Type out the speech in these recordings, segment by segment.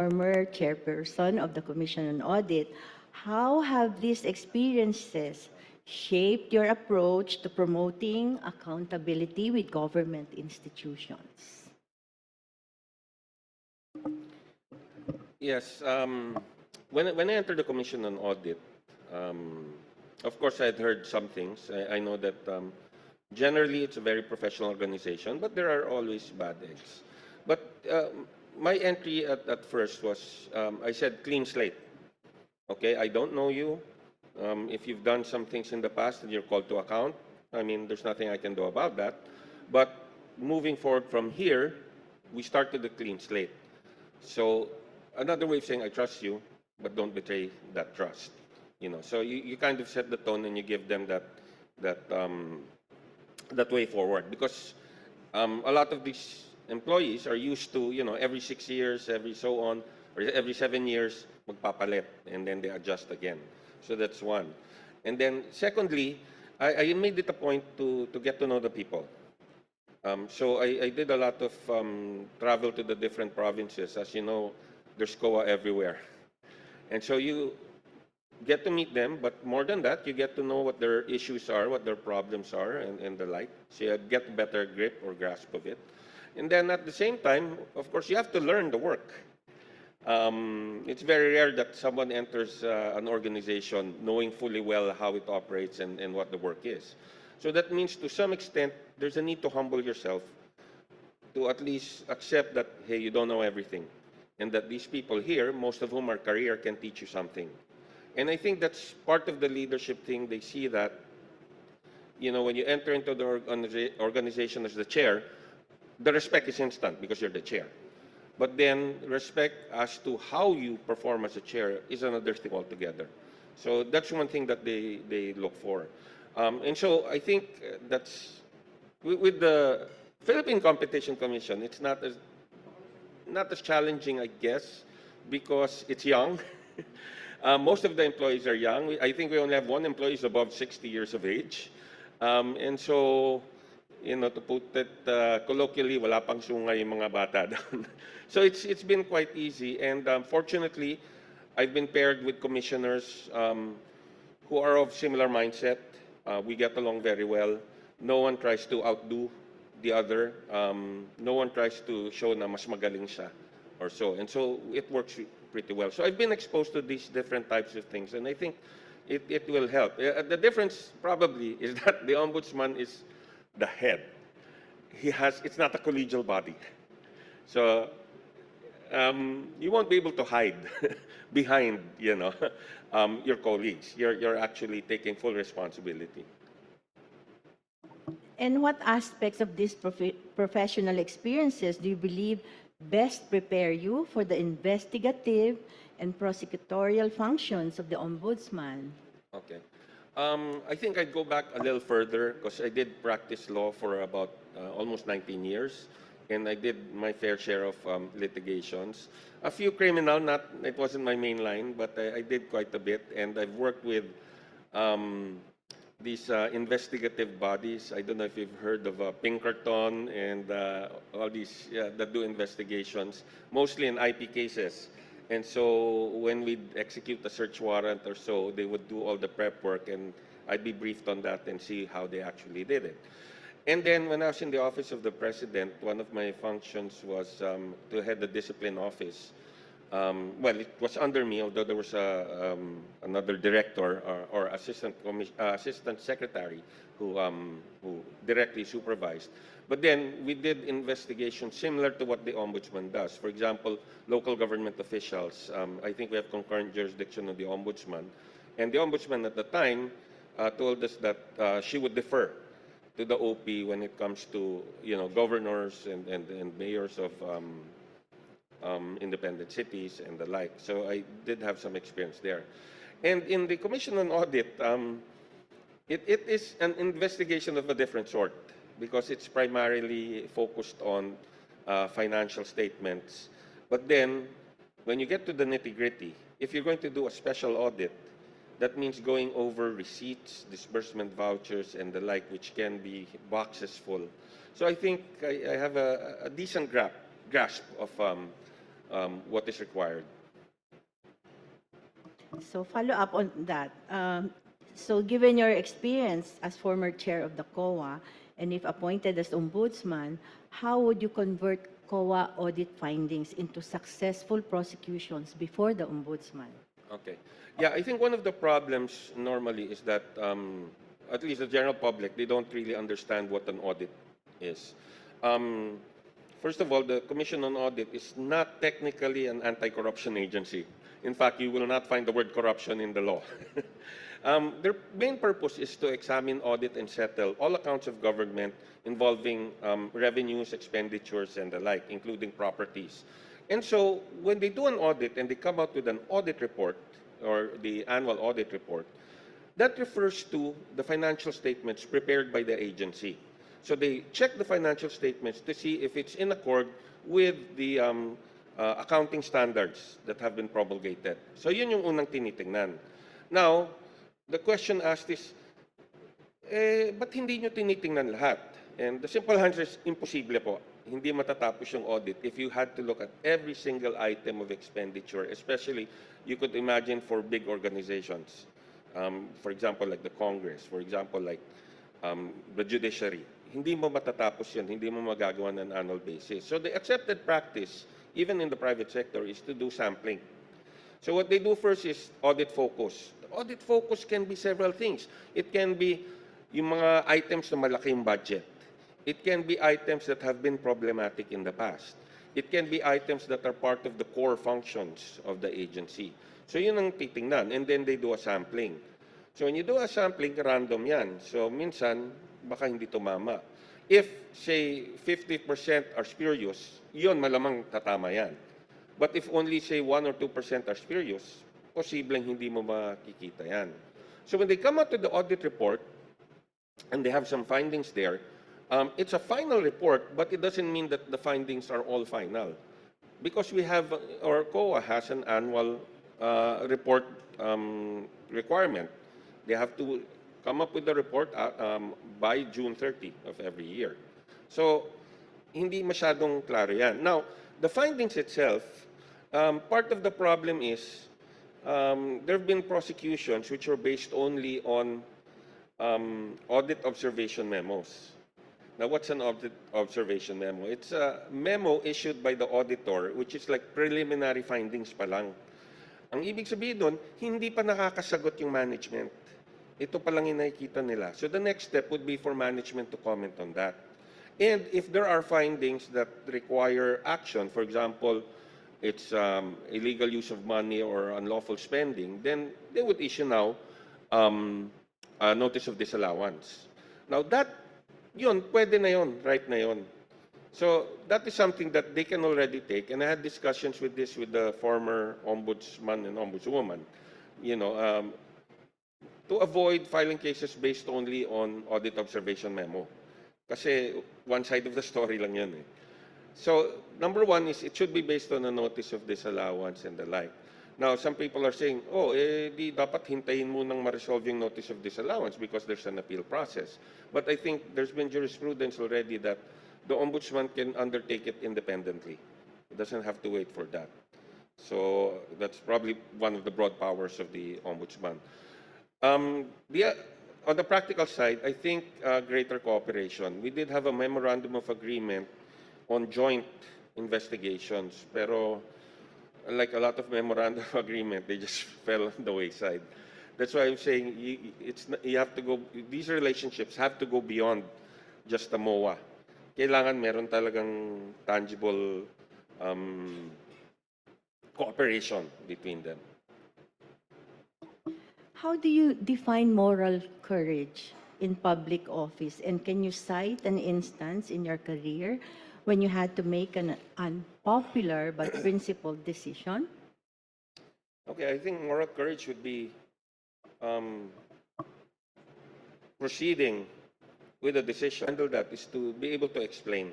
former chairperson of the Commission on Audit, how have these experiences shaped your approach to promoting accountability with government institutions? Yes. Um, when, I- when I entered the Commission on Audit, um, of course, I'd heard some things. I, I know that um, generally it's a very professional organization, but there are always bad eggs. But um, my entry at, at first was um, I said clean slate. Okay, I don't know you. Um, if you've done some things in the past and you're called to account, I mean, there's nothing I can do about that. But moving forward from here, we started a clean slate. So another way of saying I trust you, but don't betray that trust. You know, so you, you kind of set the tone and you give them that that um, that way forward because um, a lot of these employees are used to you know every six years, every so on, or every seven years magpapalit and then they adjust again. So that's one. And then secondly, I, I made it a point to to get to know the people. Um, so I, I did a lot of um, travel to the different provinces. As you know, there's COA everywhere. And so you get to meet them, but more than that, you get to know what their issues are, what their problems are, and, and the like. So you get a better grip or grasp of it. And then at the same time, of course, you have to learn the work. Um, it's very rare that someone enters uh, an organization knowing fully well how it operates and, and what the work is. So that means to some extent, there's a need to humble yourself to at least accept that, hey, you don't know everything. And that these people here, most of whom are career, can teach you something. And I think that's part of the leadership thing. They see that, you know, when you enter into the organization as the chair, the respect is instant because you're the chair. But then respect as to how you perform as a chair is another thing altogether. So that's one thing that they, they look for. Um, and so I think that's, with, the Philippine Competition Commission, it's not as, not as challenging, I guess, because it's young. uh, most of the employees are young. I think we only have one employee above 60 years of age. Um, and so, you know, to put it uh, colloquially, wala pang sungay yung mga bata doon. so it's, it's been quite easy. And um, fortunately, I've been paired with commissioners um, who are of similar mindset. Uh, we get along very well. No one tries to outdo the other. Um, no one tries to show na mas magaling siya or so. And so it works pretty well. So I've been exposed to these different types of things, and I think it, it will help. Uh, the difference probably is that the ombudsman is the head. He has, it's not a collegial body. So um, you won't be able to hide behind, you know, um, your colleagues. You're, you're actually taking full responsibility. And what aspects of these profe- professional experiences do you believe best prepare you for the investigative and prosecutorial functions of the ombudsman? Okay. Um, I think I'd go back a little further because I did practice law for about uh, almost 19 years, and I did my fair share of um, litigations. A few criminal, not it wasn't my main line, but I, I did quite a bit, and I've worked with um, these uh, investigative bodies. I don't know if you've heard of uh, Pinkerton and uh, all these yeah, that do investigations, mostly in IP cases. And so when we'd execute a search warrant or so, they would do all the prep work, and I'd be briefed on that and see how they actually did it. And then when I was in the office of the president, one of my functions was um, to head the discipline office. Um, well, it was under me, although there was a, um, another director or, or assistant, uh, assistant secretary who, um, who directly supervised. But then we did investigations similar to what the ombudsman does. For example, local government officials. Um, I think we have concurrent jurisdiction of the ombudsman. And the ombudsman at the time uh, told us that uh, she would defer to the OP when it comes to you know governors and, and, and mayors of um, independent cities and the like. So I did have some experience there. And in the Commission on Audit, um, it, it is an investigation of a different sort because it's primarily focused on uh, financial statements. But then, when you get to the nitty gritty, if you're going to do a special audit, that means going over receipts, disbursement vouchers, and the like, which can be boxes full. So I think I, I have a, a decent gra- grasp of, um, um, what is required. So follow up on that. Um, So given your experience as former chair of the COA, and if appointed as ombudsman, how would you convert COA audit findings into successful prosecutions before the ombudsman? Okay. Yeah, I think one of the problems normally is that, um, at least the general public, they don't really understand what an audit is. Um, first of all, the Commission on Audit is not technically an anti-corruption agency. In fact, you will not find the word corruption in the law. um, their main purpose is to examine, audit, and settle all accounts of government involving um, revenues, expenditures, and the like, including properties. And so when they do an audit and they come out with an audit report or the annual audit report, that refers to the financial statements prepared by the agency. So they check the financial statements to see if it's in accord with the um, uh, accounting standards that have been promulgated. So yun yung unang tinitingnan. Now, the question asked is, eh, ba't hindi nyo tinitingnan lahat? And the simple answer is, imposible po. Hindi matatapos yung audit if you had to look at every single item of expenditure, especially you could imagine for big organizations. Um, for example, like the Congress, for example, like um, the judiciary. Hindi mo matatapos yun, hindi mo magagawa an annual basis. So the accepted practice, even in the private sector, is to do sampling. So what they do first is audit focus. The audit focus can be several things. It can be yung mga items na malaki yung budget. It can be items that have been problematic in the past. It can be items that are part of the core functions of the agency. So yun ang titingnan. And then they do a sampling. So when you do a sampling, random yan. So minsan, baka hindi tumama. If, say, 50% are spurious, yun malamang tatama yan. But if only, say, 1 or 2% are spurious, posibleng hindi mo makikita yan. So when they come out with the audit report, and they have some findings there, um, it's a final report, but it doesn't mean that the findings are all final. Because we have, or COA has an annual uh, report um, requirement. They have to come up with the report uh, um, by June 30 of every year. So, hindi masyadong klaro yan. Now, the findings itself, um, part of the problem is um, there have been prosecutions which are based only on um, audit observation memos. Now, what's an audit observation memo? It's a memo issued by the auditor, which is like preliminary findings pa lang. Ang ibig sabihin doon, hindi pa nakakasagot yung management. Ito pa lang yung nakikita nila. So the next step would be for management to comment on that. And if there are findings that require action, for example, it's um, illegal use of money or unlawful spending, then they would issue now um, a notice of disallowance. Now that, yun, pwede na yun, right na yun. So that is something that they can already take. And I had discussions with this with the former ombudsman and ombudswoman, you know, um, to avoid filing cases based only on audit observation memo. Kasi one side of the story lang yun eh. So, number one is it should be based on a notice of disallowance and the like. Now, some people are saying, oh, eh, di dapat hintayin mo nang ma-resolve notice of disallowance because there's an appeal process. But I think there's been jurisprudence already that the ombudsman can undertake it independently. It doesn't have to wait for that. So that's probably one of the broad powers of the ombudsman. Um, the, on the practical side, I think uh, greater cooperation. We did have a memorandum of agreement on joint investigations, pero like a lot of memorandum of agreement, they just fell on the wayside. That's why I'm saying you, it's, you have to go, these relationships have to go beyond just the MOA. Kailangan meron talagang tangible um, cooperation between them. How do you define moral courage in public office? And can you cite an instance in your career when you had to make an unpopular but principled decision? Okay, I think moral courage would be um, proceeding with a decision. Handle that is to be able to explain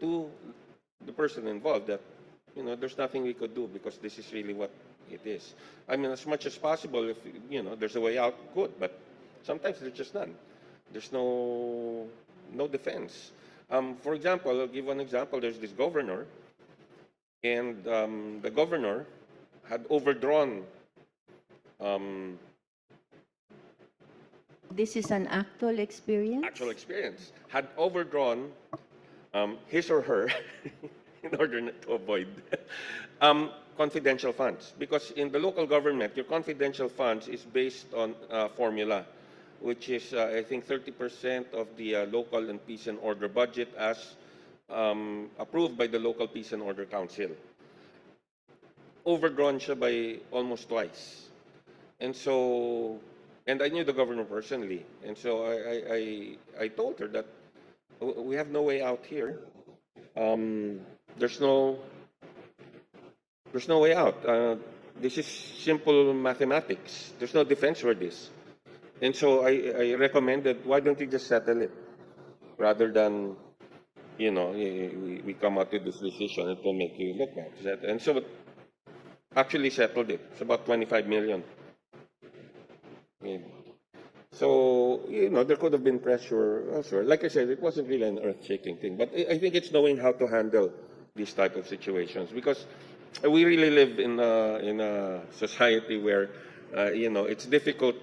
to the person involved that you know there's nothing we could do because this is really what it is. I mean, as much as possible, if you know there's a way out, good. But sometimes there's just none. There's no no defense. Um, for example, I'll give one example. There's this governor, and um, the governor had overdrawn um, This is an actual experience? actual experience, had overdrawn um, his or her order to avoid um, confidential funds. Because in the local government, your confidential funds is based on a formula, which is, uh, I think, 30% of the uh, local and peace and order budget as um, approved by the local peace and order council. Overdrawn siya by almost twice. And so, and I knew the governor personally. And so I, I, I, I told her that we have no way out here. Um, there's no, there's no way out. Uh, this is simple mathematics. There's no defense for this. And so I, I recommend that why don't you just settle it? Rather than, you know, we, we come out with this decision, it will make you look bad. And so actually settled it. It's about 25 million. So, you know, there could have been pressure elsewhere. Like I said, it wasn't really an earth-shaking thing. But I think it's knowing how to handle these type of situations because we really live in a, in a society where, uh, you know, it's difficult,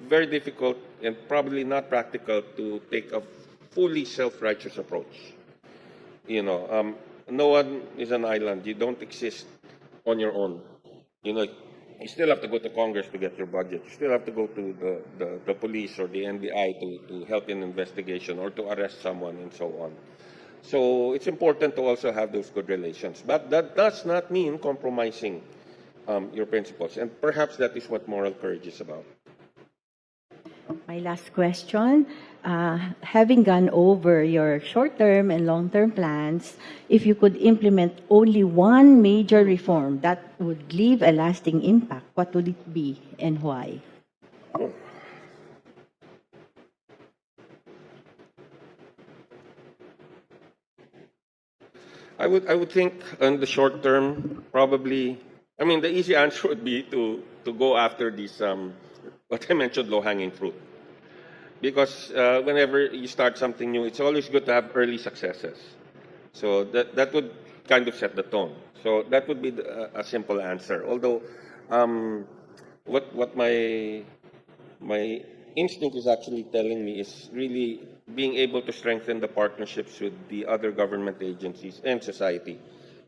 very difficult, and probably not practical to take a fully self-righteous approach. You know, um, no one is an island. You don't exist on your own. You know, you still have to go to Congress to get your budget. You still have to go to the, the, the police or the NBI to, to help in investigation or to arrest someone and so on. So it's important to also have those good relations. But that does not mean compromising um, your principles. And perhaps that is what moral courage is about. My last question, uh, having gone over your short-term and long-term plans, if you could implement only one major reform that would leave a lasting impact, what would it be and why? I would I would think in the short term, probably. I mean, the easy answer would be to to go after these um, what I mentioned, low hanging fruit. Because uh, whenever you start something new, it's always good to have early successes. So that that would kind of set the tone. So that would be the, a simple answer. Although, um, what what my my instinct is actually telling me is really being able to strengthen the partnerships with the other government agencies and society.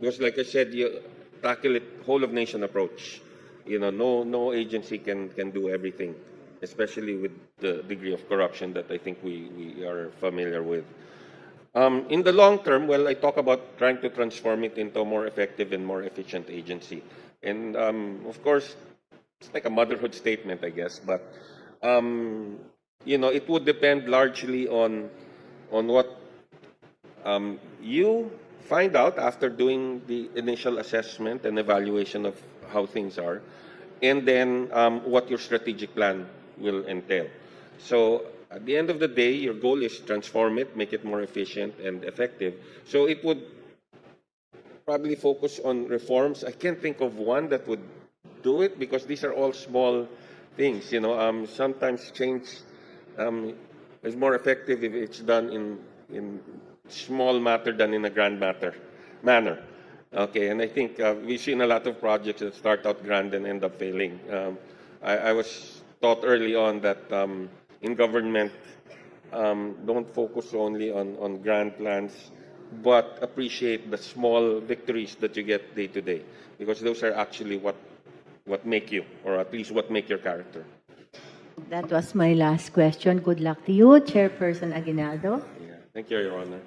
Because like I said, you tackle it whole of nation approach. You know, no no agency can can do everything, especially with the degree of corruption that I think we, we are familiar with. Um, in the long term, well, I talk about trying to transform it into a more effective and more efficient agency. And um, of course, it's like a motherhood statement, I guess, but um, you know, it would depend largely on on what um, you find out after doing the initial assessment and evaluation of how things are, and then um, what your strategic plan will entail. So at the end of the day, your goal is transform it, make it more efficient and effective. So it would probably focus on reforms. I can't think of one that would do it because these are all small things. You know, um, sometimes change um, is more effective if it's done in in small matter than in a grand matter manner. Okay, and I think uh, we've seen a lot of projects that start out grand and end up failing. Um, I, I was taught early on that um, in government, um, don't focus only on, on grand plans, but appreciate the small victories that you get day to day, because those are actually what what make you, or at least what make your character. That was my last question. Good luck to you, Chairperson Aguinaldo. Yeah. Thank you, Your Honor.